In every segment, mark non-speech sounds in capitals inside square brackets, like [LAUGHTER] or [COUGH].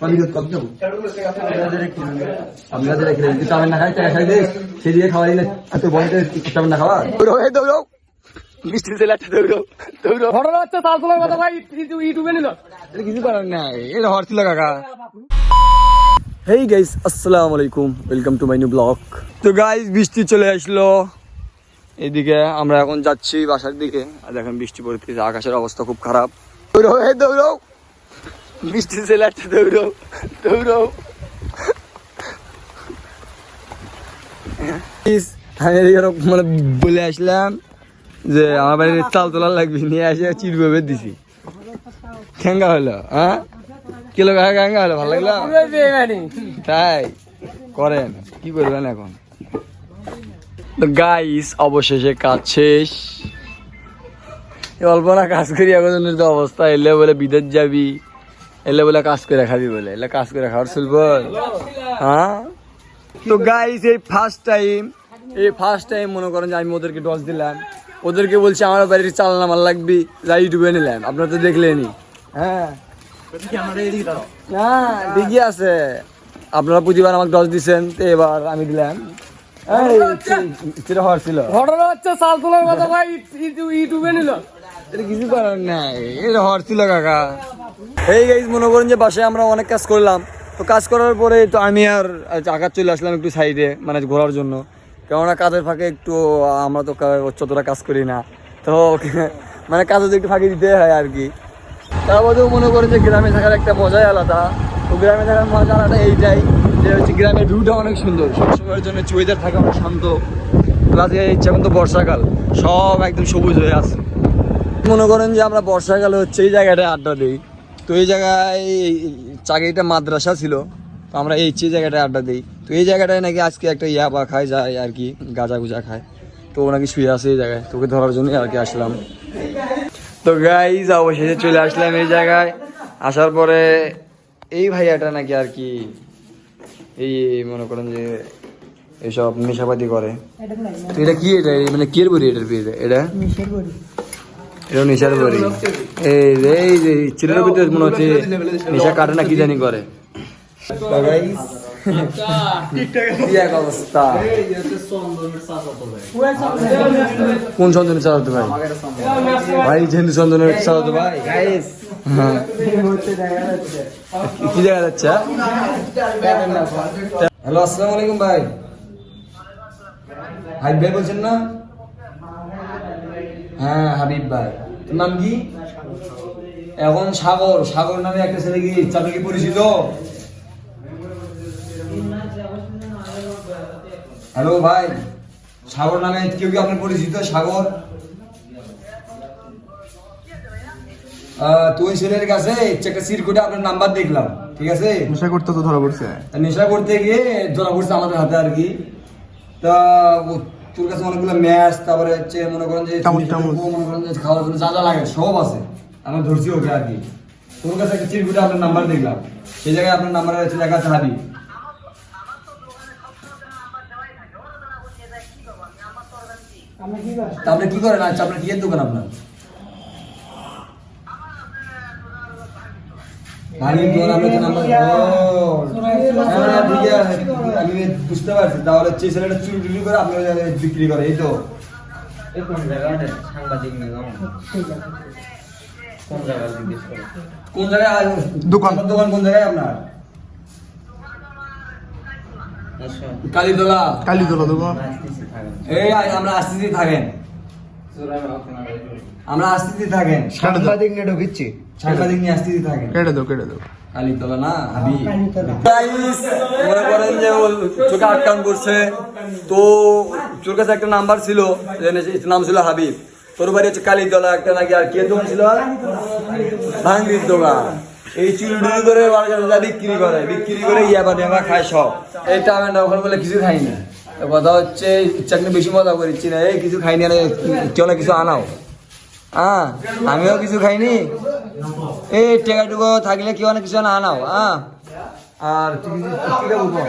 কবিরত কত দেবো আপনাদের রেখে দেবেন চাবেন না খাই টাকা খাই দিস সেদিকে খাওয়াই না এত বলতে চাবেন না খাওয়া? দৌড়াও মিষ্টি ছেলেটা দৌড়াও দৌড়াও ঘটনা হচ্ছে তাল তোলার কথা ভাই ইউটিউবে নিল। কিছু করার নাই এটা হওয়ার ছিল কাকা। হেই গাইস আসসালামু আলাইকুম। Welcome to my new blog তো গাইস বৃষ্টি চলে আসলো। এদিকে আমরা এখন যাচ্ছি বাসার দিকে। আর দেখেন বৃষ্টি পড়তেছে আকাশের অবস্থা খুব খারাপ। দৌড়াও হে দৌড়াও বৃষ্টি ছেলে একটা দৌড়াও দৌড়াও। Guys, আমি মানে বলে আসলাম যে আমার বাড়ির চাল তোলা লাগবে নিয়ে আসে চিরভাবে দিছি। কেঙ্গা হলো হ্যাঁ? কিলো কেঙ্গা হলো ভালো লাগল? তাই করেন কি করবেন এখন? গাইস অবশেষে কাজ শেষ। অল্প না কাজ করি এখন অবস্থা এলে বলে বিদেশ যাবি। এলে বলে কাজ করে খাবি বলে এলে কাজ করে খাওয়ার চলব হ্যাঁ? তো গাইস এই ফার্স্ট টাইম এই ফার্স্ট টাইম মনে করেন যে আমি ওদেরকে ডস দিলাম। ওদেরকে বলছি আমার বাড়ির চাল নামার লাগবি যা ইউটিউবে নিলাম আপনারা তো দেখলেনি হ্যাঁ? না ঠিকই আছে। আপনারা প্রতিবার আমাকে দশ দিচ্ছেন তো এবার আমি দিলাম। সেটা হওয়ার ছিল। ঘটনা হচ্ছে চাল তোলার কথা ভাই ইউটিউবে নিল। এটা কিছু করার নাই এটা হওয়ার ছিল কাকা। এই গাইজ মনে করেন যে বাসায় আমরা অনেক কাজ করলাম। তো কাজ করার পরে তো আমি আর আকাশ চলে আসলাম একটু সাইডে মানে ঘোরার জন্য। কেননা কাজের ফাঁকে একটু, আমরা তো অতটা কাজ করি না। তো [LAUGHS] মানে কাজে একটু ফাঁকি দিতে হয় আর কি। তারপরেও মনে করেন যে গ্রামে থাকার একটা মজাই আলাদা। তো গ্রামে থাকার মজা আলাদা এইটাই, যে হচ্ছে গ্রামের ভিউটা অনেক সুন্দর। সবসময়ের জন্য ওয়েদার থাকে অনেক শান্ত। প্লাস ইচ্ছে তো বর্ষাকাল, সব একদম সবুজ হয়ে আছে। মনে করেন যে আমরা বর্ষাকালে হচ্ছে এই জায়গাটায় আড্ডা দিই। তো এই জায়গায় চাকরিটা মাদ্রাসা ছিল তো আমরা এই যে জায়গাটায় আড্ডা দিই। তো এই জায়গাটায় নাকি আজকে একটা ইয়া ইয়াবা খায় যায় আর কি গাঁজা গুজা খায়। তো নাকি শুয়ে আছে এই জায়গায় তোকে ধরার জন্যই আর কি আসলাম। তো গাইজ অবশেষে চলে আসলাম এই জায়গায়। আসার পরে এই ভাইয়াটা নাকি আর কি এই মনে করেন যে এইসব নেশাপাতি করে। এটা কি এটা? মানে কি বলি এটার বিয়ে এটা? এটা নেশার বড়ি। এই যে এই যে চিলের ভিতরে মনে হচ্ছে নেশা কাটে না কি জানি করে। কোন চন্দনের চালাতো ভাই? ভাই ঝেন্ডু চন্দনের চালাতো ভাই। কি জায়গা যাচ্ছে হ্যালো আসসালামু আলাইকুম ভাই। হাই ভাই বলছেন না? হ্যাঁ হাবিব ভাই। তোর নাম কি? এখন সাগর। সাগর নামে একটা ছেলে কি চাকরি কি পরিচিত? হ্যালো ভাই। সাগর নামে কেউ কি আপনার পরিচিত? সাগর? আহ, তো ছেলের কাছে একটা সিরকুটে আপনার নাম্বার দেখলাম ঠিক আছে? নেশা করতে তো ধরা পড়ছে। তা নেশা করতে গিয়ে ধরা পড়ছে আমাদের হাতে আর কি। তা তোর কাছে অনেকগুলো ম্যাচ তারপরে হচ্ছে মনে করেন যে মনে করেন যে খাওয়ার জন্য যা যা লাগে সব আছে। ধরছি ওকে আর কি। তোর কাছে একটা চিরকুটে আপনার নাম্বার দেখলাম। সেই জায়গায় আপনার নাম্বার আছে লেখা আছে হাবি আপনি কি করেন? আচ্ছা আপনার কি এর দোকান আপনার? তো নাম্বার হ্যাঁ। আমি বুঝতে পারছি তাহলে হচ্ছে ছেলেটা চুরি টুরি করে আপনি বিক্রি করে এই তো। কোন জায়গায় দোকান। আপনার দোকান কোন জায়গায় আপনার? কালীতলা। কালীতলা দোকান। এই আ- আমরা আসতেছি থাকেন। আমরা আসতেছি থাকেন। সাংবাদিক নিয়ে ঢুকিচ্ছি। সাংবাদিক নিয়ে আসতেছি থাকেন কেটে দাও কেটে দাও। কালীতলা না হাবি। মনে করেন যে চোখে আটকান করছে। তো তোর কাছে একটা নাম্বার ছিল নাম ছিল হাবিব। তোর বাড়ি হচ্ছে কালীতলা একটা নাকি আর কে দোকান ছিল? ভাঙ্গির দোকান। এই চুরি করে বাড়ির বিক্রি করে বিক্রি করে ইয়াবা নেবা খায় সব। এই ওখানে বলে কিছু কথা হচ্ছে চাকরি বেশি মজা করেছি না। এই কিছু খাইনি আরে কেউ না কিছু আনাও। হ্যাঁ আমিও কিছু খাইনি। এই টেকাটুকু থাকলে কেউ না কিছু না আনাও হ্যাঁ আর তুই কি- কি?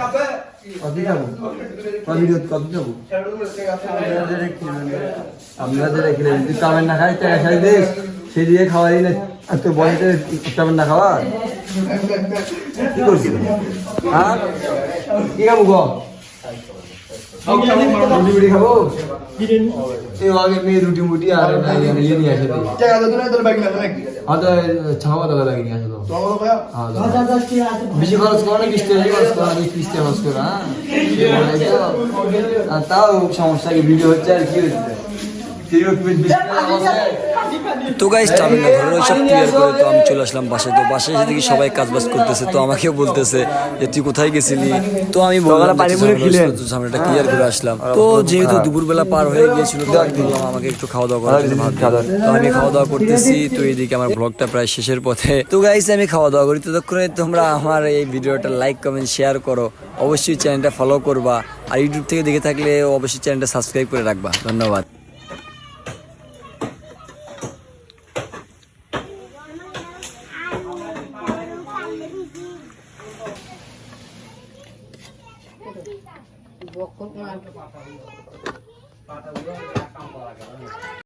তুই না খাই, টাকা খাই দিস, সে দিয়ে খাওয়াই না। আর তোর না খাওয়ার? কি করছিল হ্যাঁ? কি? রুটি খাব এই আগে মেয়ে রুটি মুটি আর ইয়ে ইয়ে নিয়ে আসে ছাওয়া দাদা লাগে নিয়ে আসলো হ্যাঁ, বেশি খরচ হ্যাঁ তাও সমস্যা কি ভিডিও হচ্ছে আর কি হচ্ছে তুইও কি বেশি টাকা খরচ তো গাইস আমি না ঘরের ওইসব ক্লিয়ার করে তো আমি চলে আসলাম বাসায়। তো বাসায় এসে দেখি সবাই কাজ বাজ করতেছে তো আমাকেও বলতেছে যে তুই কোথায় গেছিলি? তো আমি বললাম ঝামেলাটা ক্লিয়ার করে আসলাম। তো যেহেতু দুপুরবেলা পার হয়ে গিয়েছিল আমাকে একটু খাওয়া দাওয়া করার জন্য তো আমি খাওয়া দাওয়া করতেছি তো এইদিকে আমার ব্লগটা প্রায় শেষের পথে। তো গাইস আমি খাওয়া দাওয়া করি। ততক্ষণে তোমরা আমার এই ভিডিওটা লাইক কমেন্ট শেয়ার করো। অবশ্যই চ্যানেলটা ফলো করবা। আর ইউটিউব থেকে দেখে থাকলে অবশ্যই চ্যানেলটা সাবস্ক্রাইব করে রাখবা। ধন্যবাদ। pokoknya.